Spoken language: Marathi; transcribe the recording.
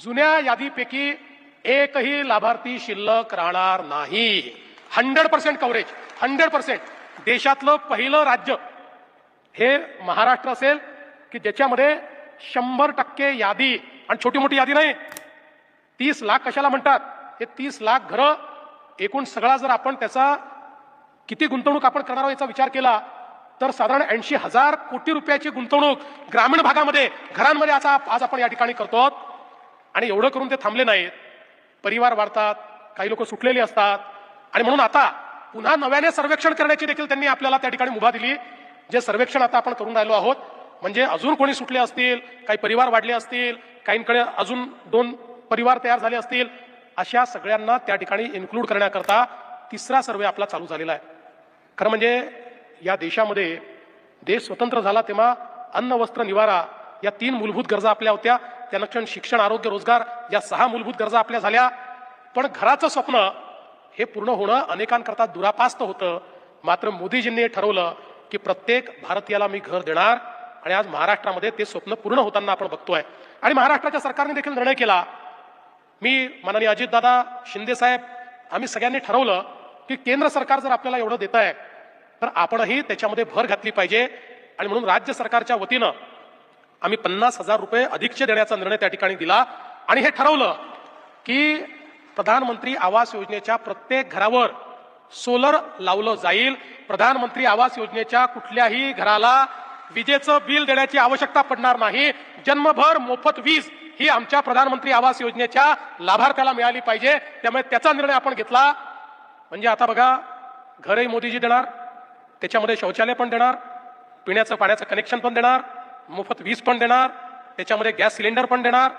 जुन्या यादीपैकी एकही लाभार्थी शिल्लक राहणार नाही. Hundred percent coverage hundred percent. देशातलं पहिलं राज्य हे महाराष्ट्र असेल की ज्याच्यामध्ये शंभर टक्के यादी आणि छोटी मोठी यादी नाही तीस लाख कशाला म्हणतात? हे तीस लाख घरं एकूण सगळा जर आपण त्याचा किती गुंतवणूक आपण करणार आहोत याचा विचार केला तर साधारण ऐंशी हजार कोटी रुपयाची गुंतवणूक ग्रामीण भागामध्ये घरांमध्ये आता आज आपण या ठिकाणी करतो आहोत. आणि एवढं करून ते थांबले नाहीत. परिवार वाढतात काही लोक सुटलेली असतात. आणि म्हणून आता पुन्हा नव्याने सर्वेक्षण करण्याची देखील त्यांनी आपल्याला त्या ठिकाणी मुभा दिली. जे सर्वेक्षण आता आपण करून राहिलो आहोत म्हणजे अजून कोणी सुटले असतील काही परिवार वाढले असतील काहींकडे अजून दोन परिवार तयार झाले असतील अशा सगळ्यांना त्या ठिकाणी इन्क्लूड करण्याकरता तिसरा सर्वे आपला चालू झालेला आहे. खरं म्हणजे या देशामध्ये देश स्वतंत्र झाला तेव्हा अन्न वस्त्र निवारा या तीन मूलभूत गरजा आपल्या होत्या. त्यानंतर शिक्षण आरोग्य रोजगार या सहा मूलभूत गरजा आपल्या झाल्या. पण घराचं स्वप्न हे पूर्ण होणं अनेकांकरता दुरापास्त होतं. मात्र मोदीजींनी हे ठरवलं की प्रत्येक भारतीयाला मी घर देणार आणि आज महाराष्ट्रामध्ये ते स्वप्न पूर्ण होताना आपण बघतोय. आणि महाराष्ट्राच्या सरकारने देखील निर्णय केला. मी माननीय अजितदादा शिंदेसाहेब आम्ही सगळ्यांनी ठरवलं की केंद्र सरकार जर आपल्याला एवढं देत आहे तर आपणही त्याच्यामध्ये भर घातली पाहिजे. आणि म्हणून राज्य सरकारच्या वतीनं आम्ही पन्नास हजार रुपये अधिकचे देण्याचा निर्णय त्या ठिकाणी दिला. आणि हे ठरवलं की प्रधानमंत्री आवास योजनेच्या प्रत्येक घरावर सोलर लावलं जाईल. प्रधानमंत्री आवास योजनेच्या कुठल्याही घराला विजेचं बिल देण्याची आवश्यकता पडणार नाही. जन्मभर मोफत वीज ही आमच्या प्रधानमंत्री आवास योजनेच्या लाभार्थ्याला मिळाली पाहिजे. त्यामुळे त्याचा निर्णय आपण घेतला. म्हणजे आता बघा घरही मोदीजी देणार त्याच्यामध्ये शौचालय पण देणार पिण्याचं पाण्याचं कनेक्शन पण देणार मोफत वीज पण देणार त्याच्यामध्ये गॅस सिलेंडर पण देणार.